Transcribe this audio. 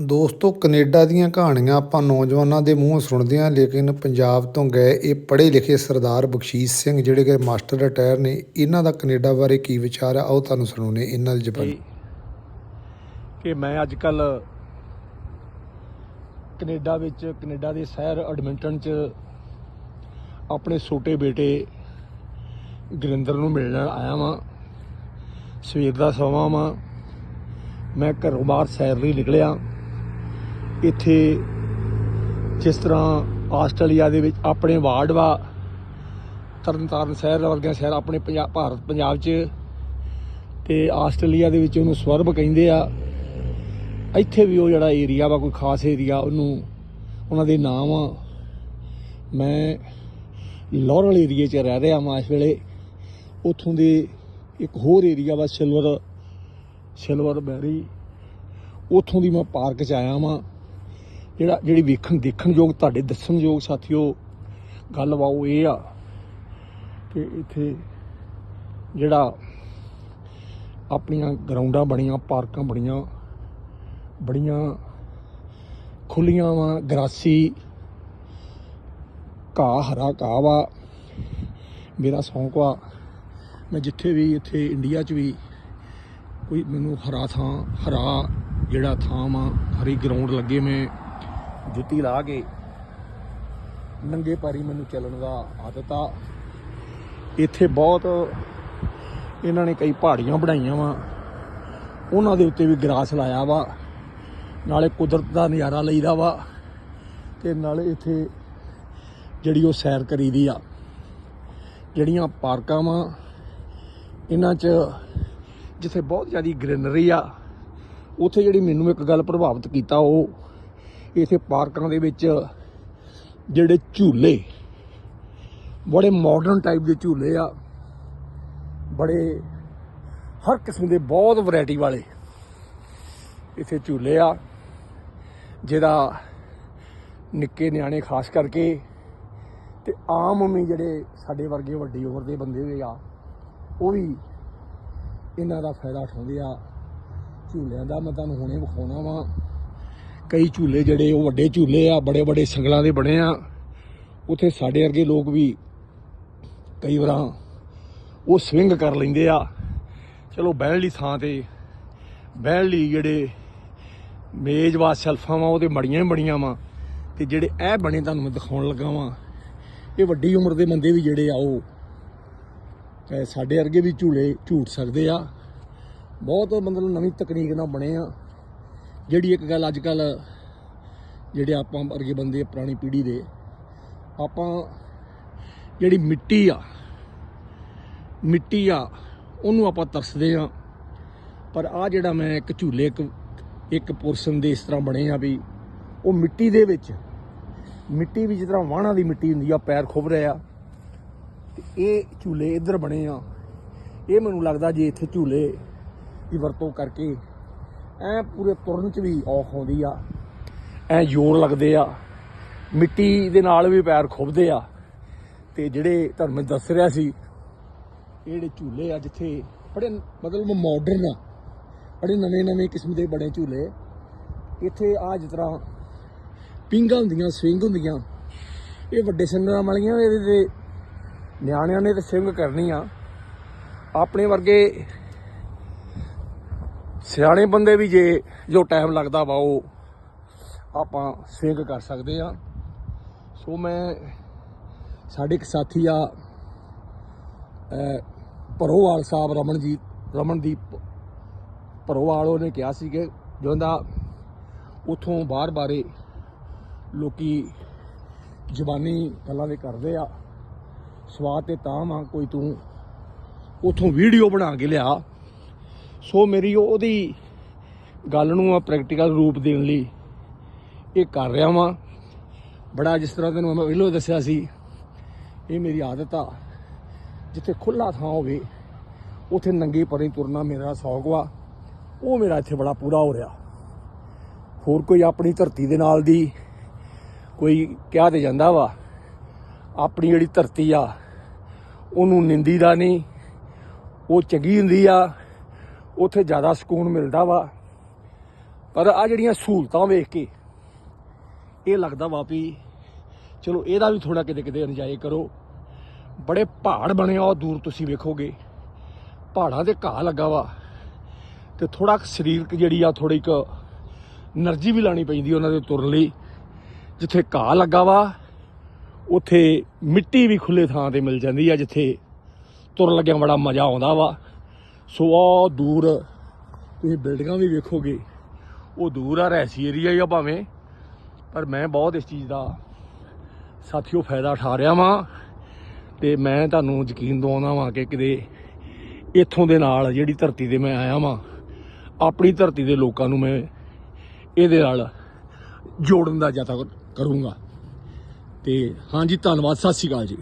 ਦੋਸਤੋ, ਕੈਨੇਡਾ ਦੀਆਂ ਕਹਾਣੀਆਂ ਆਪਾਂ ਨੌਜਵਾਨਾਂ ਦੇ ਮੂੰਹੋਂ ਸੁਣਦੇ ਹਾਂ, ਲੇਕਿਨ ਪੰਜਾਬ ਤੋਂ ਗਏ ਇਹ ਪੜ੍ਹੇ ਲਿਖੇ ਸਰਦਾਰ ਬਖਸ਼ੀਸ਼ ਸਿੰਘ, ਜਿਹੜੇ ਕਿ ਮਾਸਟਰ ਰਿਟਾਇਰ ਨੇ, ਇਹਨਾਂ ਦਾ ਕੈਨੇਡਾ ਬਾਰੇ ਕੀ ਵਿਚਾਰ ਆ? ਉਹ ਤੁਹਾਨੂੰ ਸੁਣਾਉਂਦੇ ਇਹਨਾਂ ਦੀ ਜ਼ਬਾਨ ਕਿ ਕਿ ਮੈਂ ਅੱਜ ਕੱਲ ਕੈਨੇਡਾ ਵਿੱਚ, ਕੈਨੇਡਾ ਦੇ ਸ਼ਹਿਰ ਐਡਮਿੰਟਨ ਚ ਆਪਣੇ ਛੋਟੇ ਬੇਟੇ ਗੁਰਿੰਦਰ ਨੂੰ ਮਿਲਣ ਆਇਆ ਵਾਂ। ਸਵੇਰ ਦਾ ਸਮਾਂ ਵਾਂ। ਮੈਂ ਘਰੋਂ ਬਾਹਰ ਸੈਰ ਲਈ ਨਿਕਲਿਆ। ਇੱਥੇ ਜਿਸ ਤਰ੍ਹਾਂ ਆਸਟ੍ਰੇਲੀਆ ਦੇ ਵਿੱਚ ਆਪਣੇ ਵਾਰਡ ਵਾ, ਤਰਨਤਾਰਨ ਸ਼ਹਿਰ ਵਰਗੇ ਸ਼ਹਿਰ ਆਪਣੇ ਪੰਜਾਬ ਭਾਰਤ, ਪੰਜਾਬ 'ਚ ਤੇ ਆਸਟ੍ਰੇਲੀਆ ਦੇ ਵਿੱਚ ਉਹਨੂੰ ਸਵਰਬ ਕਹਿੰਦੇ ਆ। ਇੱਥੇ ਵੀ ਉਹ ਜਿਹੜਾ ਏਰੀਆ ਵਾ, ਕੋਈ ਖਾਸ ਏਰੀਆ ਉਹਨੂੰ ਉਹਨਾਂ ਦੇ ਨਾਮ ਆ। ਮੈਂ ਲੋਰਲ ਏਰੀਏ 'ਚ ਰਹਿ ਰਿਹਾ ਹਾਂ ਇਸ ਵੇਲੇ। ਉੱਥੋਂ ਦੇ ਇੱਕ ਹੋਰ ਏਰੀਆ ਵਾ, ਸਿਲਵਰ ਸਿਲਵਰ ਬੈਰੀ ਉੱਥੋਂ ਦੀ ਮੈਂ ਪਾਰਕ 'ਚ ਆਇਆ ਵਾਂ। ਜਿਹੜਾ, ਜਿਹੜੀ ਵੇਖਣ ਦੇਖਣ ਯੋਗ ਤੁਹਾਡੇ ਦੱਸਣ ਯੋਗ ਸਾਥੀਓ, ਗੱਲ ਵਾਓ ਇਹ ਆ ਕਿ ਇੱਥੇ ਜਿਹੜਾ ਆਪਣੀਆਂ ਗਰਾਊਂਡਾਂ ਬਣੀਆਂ, ਪਾਰਕਾਂ ਬਣੀਆਂ, ਬੜੀਆਂ ਖੁੱਲੀਆਂ ਵਾ, ਗਰਾਸੀ, ਘਾਹ, ਹਰਾ ਘਾਹ ਵਾ। ਮੇਰਾ ਸ਼ੌਂਕ ਵਾ, ਮੈਂ ਜਿੱਥੇ ਵੀ ਇੱਥੇ ਇੰਡੀਆ 'ਚ ਵੀ ਕੋਈ ਮੈਨੂੰ ਹਰਾ ਥਾਂ, ਹਰਾ ਜਿਹੜਾ ਥਾਂ ਵਾ, ਹਰੀ ਗਰਾਊਂਡ ਲੱਗੇ ਮੈਂ ਜੁੱਤੀ ਲਾ ਕੇ ਨੰਗੇ ਪੈਰੀ ਮੈਨੂੰ ਚੱਲਣ ਦਾ ਆਦਤ ਆ ਇੱਥੇ ਬਹੁਤ ਇਹਨਾਂ ਨੇ ਕਈ ਪਹਾੜੀਆਂ ਬਣਾਈਆਂ ਵਾ। ਉਹਨਾਂ ਦੇ ਉੱਤੇ ਵੀ ਗਰਾਸ ਲਾਇਆ ਵਾ। ਨਾਲੇ ਕੁਦਰਤ ਦਾ ਨਜ਼ਾਰਾ ਲਈਦਾ ਵਾ ਤੇ ਨਾਲੇ ਇੱਥੇ ਜਿਹੜੀ ਉਹ ਸੈਰ ਕਰੀਦੀ ਆ। ਜਿਹੜੀਆਂ ਪਾਰਕਾਂ ਵਾ, ਇਹਨਾਂ 'ਚ ਜਿੱਥੇ ਬਹੁਤ ਜ਼ਿਆਦਾ ਗ੍ਰੀਨਰੀ ਆ, ਉੱਥੇ ਜਿਹੜੀ ਮੈਨੂੰ ਇੱਕ ਗੱਲ ਪ੍ਰਭਾਵਿਤ ਕੀਤਾ ਉਹ ਇੱਥੇ ਪਾਰਕਾਂ ਦੇ ਵਿੱਚ ਜਿਹੜੇ ਝੂਲੇ, ਬੜੇ ਮਾਡਰਨ ਟਾਈਪ ਦੇ ਝੂਲੇ ਆ, ਬੜੇ ਹਰ ਕਿਸਮ ਦੇ ਬਹੁਤ ਵੈਰਾਈਟੀ ਵਾਲੇ ਇੱਥੇ ਝੂਲੇ ਆ, ਜਿਹਦਾ ਨਿੱਕੇ ਨਿਆਣੇ ਖਾਸ ਕਰਕੇ ਤੇ ਆਮ ਵੀ ਜਿਹੜੇ ਸਾਡੇ ਵਰਗੇ ਵੱਡੀ ਉਮਰ ਦੇ ਬੰਦੇ ਵੀ ਆ, ਉਹ ਵੀ ਇਹਨਾਂ ਦਾ ਫਾਇਦਾ ਉਠਾਉਂਦੇ ਆ। ਝੂਲਿਆਂ ਦਾ ਮੈਂ ਤੁਹਾਨੂੰ ਹੁਣੇ ਵਿਖਾਉਣਾ ਵਾਂ। ਕਈ ਝੂਲੇ ਜਿਹੜੇ ਉਹ ਵੱਡੇ ਝੂਲੇ ਆ, ਬੜੇ ਬੜੇ ਸੰਗਲਾਂ ਦੇ ਬਣੇ ਆ। ਉੱਥੇ ਸਾਡੇ ਵਰਗੇ ਲੋਕ ਵੀ ਕਈ ਵਾਰਾਂ ਉਹ ਸਵਿੰਗ ਕਰ ਲੈਂਦੇ ਆ। ਚਲੋ ਬਹਿਣ ਲਈ ਥਾਂ ਤੇ, ਬਹਿਣ ਲਈ ਜਿਹੜੇ ਮੇਜ਼ ਵਾ ਸ਼ੈਲਫਾਂ ਵਾ ਉਹਦੇ ਮੜੀਆਂ ਹੀ ਬੜੀਆਂ ਵਾ। ਤੇ ਜਿਹੜੇ ਇਹ ਬਣੇ ਤੁਹਾਨੂੰ ਮੈਂ ਦਿਖਾਉਣ ਲੱਗਾ ਵਾਂ, ਇਹ ਵੱਡੀ ਉਮਰ ਦੇ ਬੰਦੇ ਵੀ ਜਿਹੜੇ ਆ ਉਹ ਸਾਡੇ ਵਰਗੇ ਵੀ ਝੂਲੇ ਝੂਟ ਸਕਦੇ ਆ। ਬਹੁਤ ਮਤਲਬ ਨਵੀਂ ਤਕਨੀਕ ਨਾਲ ਬਣੇ ਆ। ਜਿਹੜੀ ਇੱਕ ਗੱਲ ਅੱਜ ਕੱਲ ਜਿਹੜੇ ਆਪਾਂ ਵਰਗੇ ਬੰਦੇ ਪੁਰਾਣੀ ਪੀੜ੍ਹੀ ਦੇ, ਆਪਾਂ ਜਿਹੜੀ ਮਿੱਟੀ ਆ ਮਿੱਟੀ ਆ, ਉਹਨੂੰ ਆਪਾਂ ਤਰਸਦੇ ਆ ਪਰ ਆ ਜਿਹੜਾ ਮੈਂ ਇੱਕ ਝੂਲੇ, ਇੱਕ ਇੱਕ ਪੋਰਸ਼ਨ ਦੇ ਇਸ ਤਰ੍ਹਾਂ ਬਣੇ ਆ ਵੀ ਉਹ ਮਿੱਟੀ ਦੇ ਵਿੱਚ, ਮਿੱਟੀ ਵੀ ਜਿਸ ਤਰ੍ਹਾਂ ਵਾਹਣਾ ਦੀ ਮਿੱਟੀ ਹੁੰਦੀ ਆ ਪੈਰ ਖੁੱਭ ਰਿਹਾ ਤੇ ਇਹ ਝੂਲੇ ਇੱਧਰ ਬਣੇ ਆ। ਇਹ ਮੈਨੂੰ ਲੱਗਦਾ ਜੇ ਇੱਥੇ ਝੂਲੇ ਦੀ ਵਰਤੋਂ ਕਰਕੇ ਐ ਪੂਰੇ ਤੁਰਨ ਚ ਵੀ ਔਖ ਆਉਂਦੀ ਆ। ਐ ਜ਼ੋਰ ਲੱਗਦੇ ਆ। ਮਿੱਟੀ ਦੇ ਨਾਲ ਵੀ ਪੈਰ ਖੁੱਬਦੇ ਆ। ਤੇ ਜਿਹੜੇ ਤੁਹਾਨੂੰ ਮੈਂ ਦੱਸ ਰਿਹਾ ਸੀ, ਇਹ ਜਿਹੜੇ ਝੂਲੇ ਆ ਜਿੱਥੇ ਬੜੇ ਮਤਲਬ ਮਾਡਰਨ ਆ। ਬੜੇ ਨਵੇਂ ਨਵੇਂ ਕਿਸਮ ਦੇ ਬੜੇ ਝੂਲੇ। ਇੱਥੇ ਆ ਜਿਸ ਤਰ੍ਹਾਂ ਪਿੰਗਾਂ ਹੁੰਦੀਆਂ, ਸਵਿੰਗ ਹੁੰਦੀਆਂ। ਇਹ ਵੱਡੇ ਸਿੰਗਰਾਂ ਵਾਲੀਆਂ ਇਹਦੇ ਤੇ ਨਿਆਣਿਆਂ ਨੇ ਤੇ ਸਵਿੰਗ ਕਰਨੀ ਆ। ਆਪਣੇ ਵਰਗੇ ਸਿਆਣੇ ਬੰਦੇ ਵੀ ਜੇ ਜੋ ਟਾਈਮ ਲੱਗਦਾ ਵਾ ਉਹ ਆਪਾਂ ਸਵਿੰਗ ਕਰ ਸਕਦੇ ਆ ਸੋ ਮੈਂ ਸਾਡੇ ਇੱਕ ਸਾਥੀ ਆ ਅਹ, ਭਰੋਵਾਲ ਸਾਹਿਬ ਰਮਨਜੀਤ ਰਮਨਦੀਪ ਭਰੋਵਾਲ ਉਹਨੇ ਕਿਹਾ ਸੀ ਕਿ ਜਿਹਦਾ ਉਥੋਂ ਬਾਹਰ ਬਾਰੇ ਲੋਕੀ ਜ਼ਬਾਨੀ ਗੱਲਾਂ ਦੇ ਕਰਦੇ ਆ। ਸਵਾਦ ਤੇ ਤਾਂ ਵਾਂ ਕੋਈ ਤੂੰ ਉਥੋਂ ਵੀਡੀਓ ਬਣਾ ਕੇ ਲਿਆ। ਸੋ ਮੇਰੀ ਉਹਦੀ ਗੱਲ ਨੂੰ ਆ ਪ੍ਰੈਕਟੀਕਲ ਰੂਪ ਦੇਣ ਲਈ ਇਹ ਕਰ ਰਿਹਾ ਵਾਂ। ਬੜਾ ਜਿਸ ਤਰ੍ਹਾਂ ਤੈਨੂੰ ਮੈਂ ਪਹਿਲਾਂ ਦੱਸਿਆ ਸੀ, ਇਹ ਮੇਰੀ ਆਦਤ ਆ। ਜਿੱਥੇ ਖੁੱਲਾ ਥਾਂ ਹੋਵੇ, ਉਥੇ ਨੰਗੇ ਪਰੇ ਤੁਰਨਾ ਮੇਰਾ ਸ਼ੌਕ ਵਾ। ਉਹ ਮੇਰਾ ਇੱਥੇ ਬੜਾ ਪੂਰਾ ਹੋ ਰਿਹਾ। ਹੋਰ ਕੋਈ ਆਪਣੀ ਧਰਤੀ ਦੇ ਨਾਲ ਦੀ ਕੋਈ ਕਿਹਾ ਤੇ ਜਾਂਦਾ ਵਾ, ਆਪਣੀ ਜਿਹੜੀ ਧਰਤੀ ਆ, ਉਹਨੂੰ ਨਿੰਦੀ ਦਾ ਨਹੀਂ, ਉਹ ਚੰਗੀ ਹੁੰਦੀ ਆ। ਉੱਥੇ ਜ਼ਿਆਦਾ ਸਕੂਨ ਮਿਲਦਾ ਵਾ। ਪਰ ਆ ਜਿਹੜੀਆਂ ਸਹੂਲਤਾਂ ਵੇਖ ਕੇ ਇਹ ਲੱਗਦਾ ਵਾ ਵੀ ਚਲੋ ਇਹਦਾ ਵੀ ਥੋੜਾ ਕਿਤੇ ਕਿਤੇ ਇੰਜੋਏ ਕਰੋ। ਬੜੇ ਪਹਾੜ ਬਣੇ ਆ ਦੂਰ ਤੁਸੀਂ ਵੇਖੋਗੇ। ਪਹਾੜਾਂ ਤੇ ਘਾਹ ਲੱਗਾ ਵਾ ਤੇ ਥੋੜਾ ਸਰੀਰਕ ਜਿਹੜੀ ਆ ਥੋੜੀ ਇੱਕ એનર્ਜੀ ਵੀ ਲਾਣੀ ਪੈਂਦੀ ਉਹਨਾਂ ਦੇ ਤੁਰਨ ਲਈ। ਜਿੱਥੇ ਘਾਹ ਲੱਗਾ ਵਾ, ਉੱਥੇ ਮਿੱਟੀ ਵੀ ਖੁੱਲੇ ਥਾਂ ਤੇ ਮਿਲ ਜਾਂਦੀ ਆ, ਜਿੱਥੇ ਤੁਰਨ ਲੱਗਿਆ ਬੜਾ ਮਜ਼ਾ ਆਉਂਦਾ ਵਾ। ਸੋ ਆ ਦੂਰ ਤੁਸੀਂ ਬਿਲਡਿੰਗਾਂ ਵੀ ਵੇਖੋਗੇ, ਉਹ ਦੂਰ ਆ ਰੈਸੀ ਏਰੀਆ ਹੀ ਆ ਭਾਵੇਂ, ਪਰ ਮੈਂ ਬਹੁਤ ਇਸ ਚੀਜ਼ ਦਾ ਸਾਥੀਓ ਫਾਇਦਾ ਉਠਾ ਰਿਹਾ ਵਾਂ ਤੇ ਮੈਂ ਤੁਹਾਨੂੰ ਯਕੀਨ ਦਵਾਉਣਾ ਵਾਂ ਕਿ ਕਿਤੇ ਇੱਥੋਂ ਦੇ ਨਾਲ ਜਿਹੜੀ ਧਰਤੀ ਤੇ ਮੈਂ ਆਇਆ ਵਾਂ, ਆਪਣੀ ਧਰਤੀ ਦੇ ਲੋਕਾਂ ਨੂੰ ਮੈਂ ਇਹਦੇ ਨਾਲ ਜੋੜਨ ਦਾ ਯਤਨ ਕਰੂੰਗਾ। ਤੇ ਹਾਂਜੀ, ਧੰਨਵਾਦ, ਸਤਿ ਸ਼੍ਰੀ ਅਕਾਲ ਜੀ।